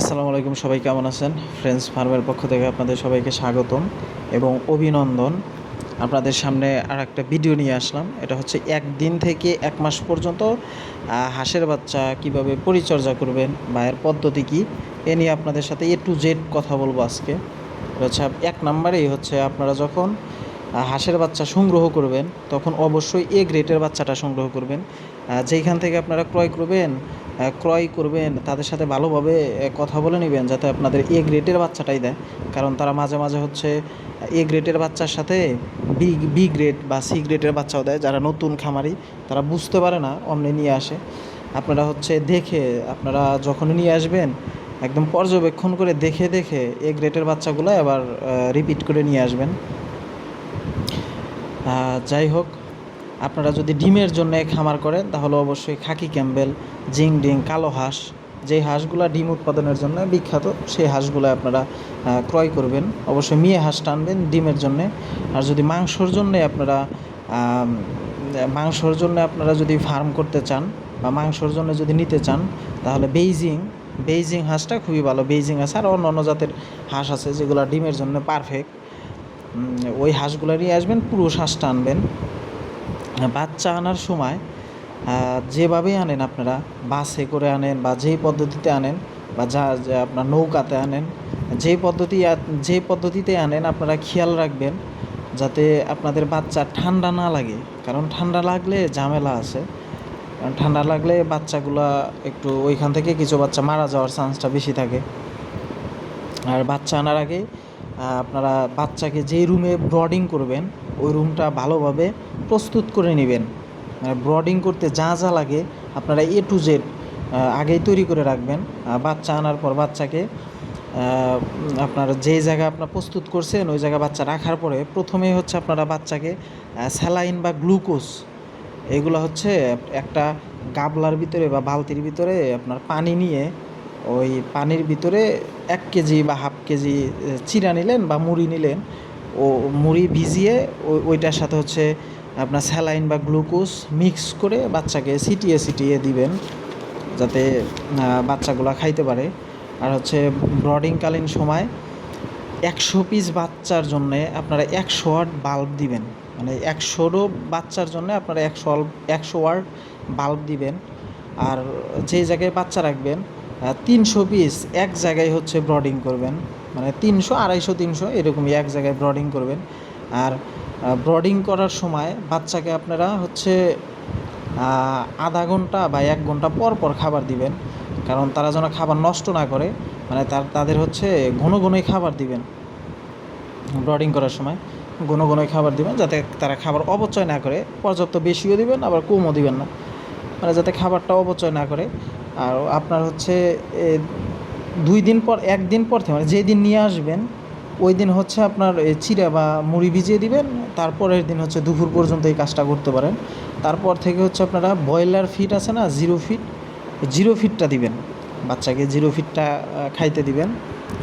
আসসালামু আলাইকুম, সবাই কেমন আছেন? ফ্রেন্ডস ফার্মের পক্ষ থেকে আপনাদের সবাইকে স্বাগতম এবং অভিনন্দন। আপনাদের সামনে আর একটা ভিডিও নিয়ে আসলাম। এটা হচ্ছে একদিন থেকে এক মাস পর্যন্ত হাঁসের বাচ্চা কীভাবে পরিচর্যা করবেন বা এর পদ্ধতি কী, এ নিয়ে আপনাদের সাথে এ টু জেড কথা বলব আজকে। হচ্ছে এক নম্বরেই হচ্ছে আপনারা যখন হাঁসের বাচ্চা সংগ্রহ করবেন, তখন অবশ্যই এ গ্রেটের বাচ্চাটা সংগ্রহ করবেন। যেইখান থেকে আপনারা ক্রয় করবেন ক্রয় করবেন, তাদের সাথে ভালোভাবে কথা বলে নেবেন যাতে আপনাদের এ গ্রেটের বাচ্চাটাই দেয়। কারণ তারা মাঝে মাঝে হচ্ছে এ গ্রেটের বাচ্চার সাথে বি বি গ্রেড বা সি গ্রেডের বাচ্চাও দেয়। যারা নতুন খামারি, তারা বুঝতে পারে না, অমনি নিয়ে আসে। আপনারা হচ্ছে দেখে, আপনারা যখন নিয়ে আসবেন, একদম পর্যবেক্ষণ করে দেখে দেখে এ গ্রেটের বাচ্চাগুলো আবার রিপিট করে নিয়ে আসবেন। যাই হোক, আপনারা যদি ডিমের জন্য খামার করেন, তাহলে অবশ্যই খাকি ক্যাম্বেল, জিং ডিং, কালো হাঁস, যেই হাঁসগুলো ডিম উৎপাদনের জন্য বিখ্যাত, সেই হাঁসগুলো আপনারা ক্রয় করবেন। অবশ্যই মেয়ে হাঁস টানবেন ডিমের জন্যে। আর যদি মাংসর জন্যে আপনারা মাংসর জন্য আপনারা যদি ফার্ম করতে চান বা মাংসর জন্য যদি নিতে চান, তাহলে বেইজিং বেইজিং হাঁসটা খুবই ভালো। বেইজিং হাঁস আর অন্য অন্য জাতের হাঁস আছে যেগুলো ডিমের জন্য পারফেক্ট ওই হাঁসগুলো নিয়ে আসবেন পুরুষ হাঁসটা আনবেন বাচ্চা আনার সময় যেভাবেই আনেন আপনারা, বাসে করে আনেন বা যেই পদ্ধতিতে আনেন বা যা যা আপনার নৌকাতে আনেন, যেই পদ্ধতি, যে পদ্ধতিতে আনেন আপনারা খেয়াল রাখবেন যাতে আপনাদের বাচ্চা ঠান্ডা না লাগে। কারণ ঠান্ডা লাগলে ঝামেলা আছে। কারণ ঠান্ডা লাগলে বাচ্চাগুলা একটু ওইখান থেকে কিছু বাচ্চা মারা যাওয়ার চান্সটা বেশি থাকে। আর বাচ্চা আনার আগে আপনারা বাচ্চাকে যেই রুমে ব্রডিং করবেন, ওই রুমটা ভালোভাবে প্রস্তুত করে নেবেন। মানে ব্রডিং করতে যা যা লাগে আপনারা এ টু জেড আগেই তৈরি করে রাখবেন। বাচ্চা আনার পর বাচ্চাকে আপনার যে জায়গা আপনার প্রস্তুত করছেন, ওই জায়গা বাচ্চা রাখার পরে প্রথমেই হচ্ছে আপনারা বাচ্চাকে স্যালাইন বা গ্লুকোজ, এগুলো হচ্ছে একটা গাবলার ভিতরে বা বালতির ভিতরে আপনার পানি নিয়ে ওই পানির ভিতরে এক কেজি বা হাফ কেজি চিরা নিলেন বা মুড়ি নিলেন। ও মুড়ি ভিজিয়ে ওই, ওইটার সাথে হচ্ছে আপনার স্যালাইন বা গ্লুকোজ মিক্স করে বাচ্চাকে সিটিয়ে সিটিয়ে দিবেন যাতে বাচ্চাগুলো খাইতে পারে। আর হচ্ছে ব্রডিংকালীন সময় একশো পিস বাচ্চার জন্য আপনারা একশো ওয়াট বাল্ব দিবেন। মানে একশোরও বাচ্চার জন্য আপনারা একশো একশো ওয়াট বাল্ব দিবেন। আর যে জায়গায় বাচ্চা রাখবেন তিনশো পিস এক জায়গায় হচ্ছে ব্রডিং করবেন। মানে তিনশো, আড়াইশো, তিনশো এরকমই এক জায়গায় ব্রডিং করবেন। আর ব্রডিং করার সময় বাচ্চাকে আপনারা হচ্ছে আধা ঘণ্টা বা এক ঘণ্টা পর পর খাবার দিবেন। কারণ তারা যেন খাবার নষ্ট না করে মানে তার, তাদের হচ্ছে ঘন ঘনই খাবার দিবেন। ব্রডিং করার সময় ঘন ঘনই খাবার দিবেন যাতে তারা খাবার অপচয় না করে। পর্যাপ্ত বেশিও দিবেন, আবার কমও দিবেন না। মানে যাতে খাবারটা অপচয় না করে। আর আপনার হচ্ছে দুই দিন পর একদিন পর থেকে মানে যেই দিন নিয়ে আসবেন, ওই দিন হচ্ছে আপনার চিড়া বা মুড়ি ভিজিয়ে দিবেন, তারপরের দিন হচ্ছে দুপুর পর্যন্ত এই কাজটা করতে পারেন। তারপর থেকে হচ্ছে আপনারা ব্রয়লার ফিট আছে না, জিরো ফিট জিরো ফিটটা দিবেন। বাচ্চাকে জিরো ফিটটা খাইতে দিবেন,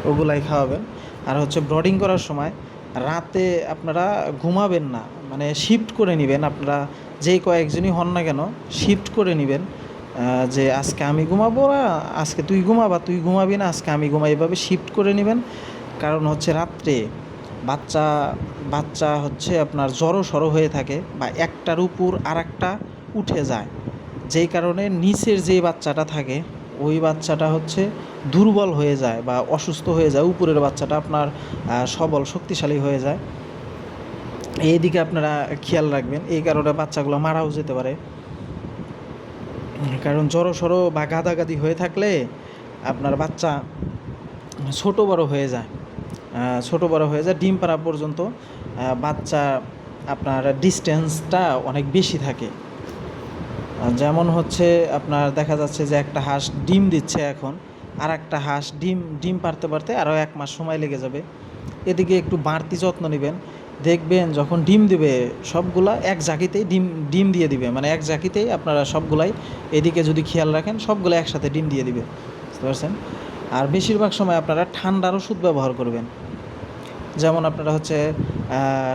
ওগুলাই খাওয়াবেন। আর হচ্ছে ব্রডিং করার সময় রাতে আপনারা ঘুমাবেন না মানে শিফট করে নেবেন, আপনারা যেই কয়েকজনই হন না কেন, শিফট করে নেবেন। যে আজকে আমি ঘুমাবো না, আজকে তুই ঘুমাবা, তুই ঘুমাবি না, আজকে আমি ঘুমাই, এভাবে শিফট করে নেবেন। কারণ হচ্ছে রাত্রে বাচ্চা বাচ্চা হচ্ছে আপনার জড়ো সড়ো হয়ে থাকে বা একটার উপর আর একটা উঠে যায়। যেই কারণে নিচের যে বাচ্চাটা থাকে, ওই বাচ্চাটা হচ্ছে দুর্বল হয়ে যায় বা অসুস্থ হয়ে যায়, উপরের বাচ্চাটা আপনার সবল, শক্তিশালী হয়ে যায়। এই দিকে আপনারা খেয়াল রাখবেন, এই কারণে বাচ্চাগুলো মারাও যেতে পারে। কারণ জড়ো সড়ো বা গাদাগাদি হয়ে থাকলে আপনার বাচ্চা ছোট বড় হয়ে যায়। ছোট বড় হয়ে যায়, ডিম পাড়া পর্যন্ত বাচ্চা আপনার ডিস্টেন্সটা অনেক বেশি থাকে। যেমন হচ্ছে আপনার দেখা যাচ্ছে যে একটা হাঁস ডিম দিচ্ছে এখন আর একটা হাঁস ডিম ডিম পারতে পারতে আরও এক মাস সময় লেগে যাবে। এদিকে একটু বাড়তি যত্ন নেবেন। দেখবেন যখন ডিম দিবে, সবগুলা এক জাকিতেই ডিম ডিম দিয়ে দিবে। মানে এক জাকিতেই আপনারা সবগুলাই এদিকে যদি খেয়াল রাখেন, সবগুলো একসাথে ডিম দিয়ে দিবে। বুঝতে পারছেন? আর বেশিরভাগ সময় আপনারা ঠান্ডার ওষুধ ব্যবহার করবেন। যেমন আপনারা হচ্ছে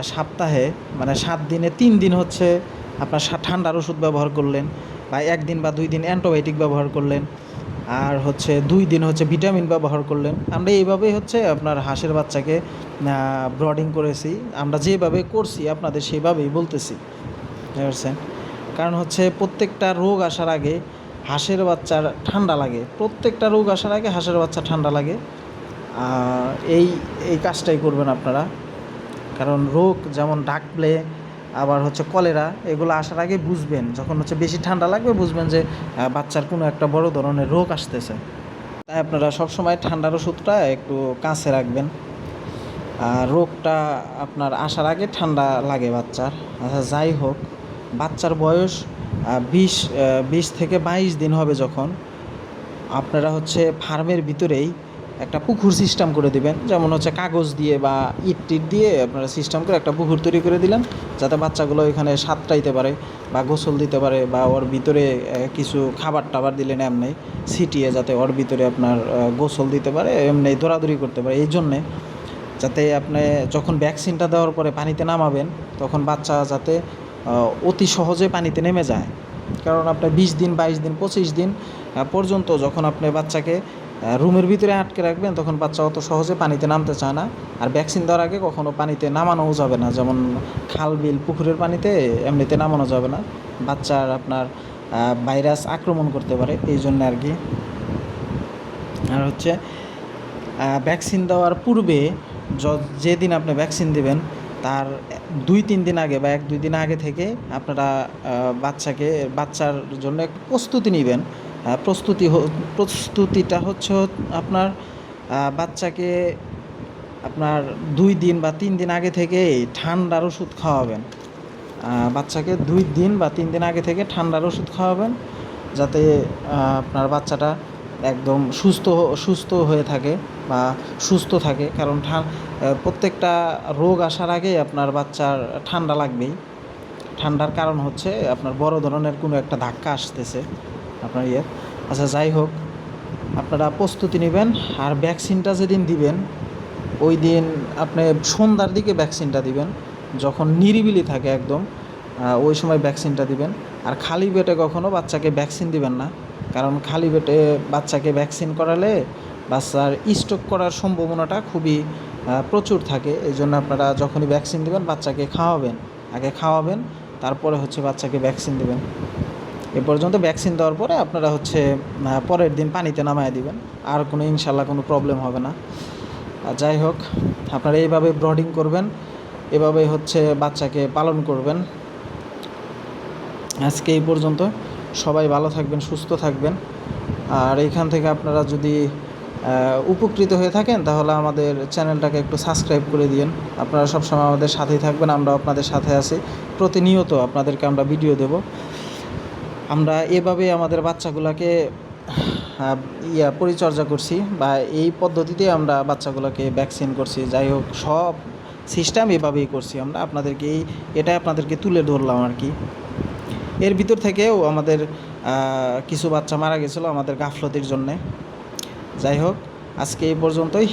সপ্তাহে মানে সাত দিনে তিন দিন হচ্ছে আপনার ঠান্ডার ওষুধ ব্যবহার করলেন বা একদিন বা দুই দিন অ্যান্টিবায়োটিক ব্যবহার করলেন। আর হচ্ছে দুই দিন হচ্ছে ভিটামিন ব্যবহার করলেন। আমরা এইভাবেই হচ্ছে আপনার হাঁসের বাচ্চাকে ব্রডিং করেছি। আমরা যেভাবে করছি, আপনাদের সেভাবেই বলতেছি। বুঝতে কারণ হচ্ছে প্রত্যেকটা রোগ আসার আগে হাঁসের বাচ্চার ঠান্ডা লাগে। প্রত্যেকটা রোগ আসার আগে হাঁসের বাচ্চা ঠান্ডা লাগে। এই এই কাজটাই করবেন আপনারা। কারণ রোগ যেমন ডাক প্লে আবার হচ্ছে কলেরা, এগুলো আসার আগে বুঝবেন। যখন হচ্ছে বেশি ঠান্ডা লাগবে, বুঝবেন যে বাচ্চার কোনো একটা বড় ধরনের রোগ আসতেছে। তাই আপনারা সবসময় ঠান্ডার ওষুধটা একটু কাছে রাখবেন। আর রোগটা আপনার আসার আগে ঠান্ডা লাগে বাচ্চার। আচ্ছা যাই হোক, বাচ্চার বয়স বিশ বিশ থেকে বাইশ দিন হবে যখন। আপনারা হচ্ছে ফার্মের ভিতরেই একটা পুকুর সিস্টেম করে দিবেন। যেমন হচ্ছে কাগজ দিয়ে বা ইট টিট দিয়ে আপনারা সিস্টেম করে একটা পুকুর তৈরি করে দিলেন, যাতে বাচ্চাগুলো এখানে সাঁতরাইতে পারে বা গোসল দিতে পারে বা ওর ভিতরে কিছু খাবার টাবার দিলেন এমনি, ছিটিয়ে যাতে ওর ভিতরে আপনার গোসল দিতে পারে, এমনি দৌড়াদৌড়ি করতে পারে। এই জন্যে যাতে আপনি যখন ভ্যাকসিনটা দেওয়ার পরে পানিতে নামাবেন, তখন বাচ্চা যাতে অতি সহজে পানিতে নেমে যায়। কারণ আপনার বিশ দিন, বাইশ দিন, পঁচিশ দিন পর্যন্ত যখন আপনি বাচ্চাকে রুমের ভিতরে আটকে রাখবেন, তখন বাচ্চা অত সহজে পানিতে নামতে চায় না। আর ভ্যাকসিন দেওয়ার আগে কখনো পানিতে নামানোও যাবে না, যেমন খাল, বিল, পুকুরের পানিতে এমনিতে নামানো যাবে না। বাচ্চার আপনার ভাইরাস আক্রমণ করতে পারে, এই জন্য আর কি। আর হচ্ছে ভ্যাকসিন দেওয়ার পূর্বে যেদিন আপনি ভ্যাকসিন দেবেন, তার দুই, তিন দিন আগে বা এক, দুই দিন আগে থেকে আপনারা বাচ্চাকে, বাচ্চার জন্য প্রস্তুতি নেবেন। প্রস্তুতি প্রস্তুতিটা হচ্ছে আপনার বাচ্চাকে আপনার দুই দিন বা তিন দিন আগে থেকে ঠান্ডার ওষুধ খাওয়াবেন। বাচ্চাকে দুই দিন বা তিন দিন আগে থেকে ঠান্ডার ওষুধ খাওয়াবেন, যাতে আপনার বাচ্চাটা একদম সুস্থ সুস্থ হয়ে থাকে বা সুস্থ থাকে। কারণ প্রত্যেকটা রোগ আসার আগে আপনার বাচ্চার ঠান্ডা লাগবেই। ঠান্ডার কারণ হচ্ছে আপনার বড় ধরনের কোনো একটা ধাক্কা আসতেছে। আপনার ইয়ে। আচ্ছা যাই হোক, আপনারা প্রস্তুতি নেবেন আর ভ্যাকসিনটা যেদিন দিবেন, ওই দিন আপনি সন্ধ্যার দিকে ভ্যাকসিনটা দিবেন, যখন নিরিবিলি থাকে একদম ওই সময় ভ্যাকসিনটা দিবেন। আর খালি পেটে কখনও বাচ্চাকে ভ্যাকসিন দিবেন না, কারণ খালি পেটে বাচ্চাকে ভ্যাকসিন করালে বাচ্চার স্ট্রোক করার সম্ভাবনাটা খুবই প্রচুর থাকে। এই জন্য আপনারা যখনই ভ্যাকসিন দেবেন, বাচ্চাকে খাওয়াবেন। আগে খাওয়াবেন, তারপরে হচ্ছে বাচ্চাকে ভ্যাকসিন দিবেন। এ পর্যন্ত ভ্যাকসিন দেওয়ার পরে আপনারা হচ্ছে পরের দিন পানিতে নামায় দিবেন। আর কোনো, ইনশাল্লাহ কোনো প্রবলেম হবে না। আর যাই হোক, আপনারা এইভাবে ব্রডিং করবেন, এভাবে হচ্ছে বাচ্চাকে পালন করবেন। আজকে এই পর্যন্ত। সবাই ভালো থাকবেন, সুস্থ থাকবেন। আর এইখান থেকে আপনারা যদি উপকৃত হয়ে থাকেন, তাহলে আমাদের চ্যানেলটাকে একটু সাবস্ক্রাইব করে দিন আপনারা সবসময় আমাদের সাথেই থাকবেন আমরা আপনাদের সাথে আছি। প্রতিনিয়ত আপনাদেরকে আমরা ভিডিও দেব। আমরা এভাবে আমাদের বাচ্চাগুলোকে ইয়া পরিচর্যা করছি বা এই পদ্ধতিতে আমরা বাচ্চাগুলোকে ভ্যাকসিন করছি। যাই হোক, সব সিস্টেম এভাবেই করছি আমরা। আপনাদেরকে এটা আপনাদেরকে তুলে ধরলাম আর কি। এর ভিতর থেকেও আমাদের কিছু বাচ্চা মারা গেছিল আমাদের গাফলতির জন্যে। যাই হোক, আজকে এই পর্যন্তই।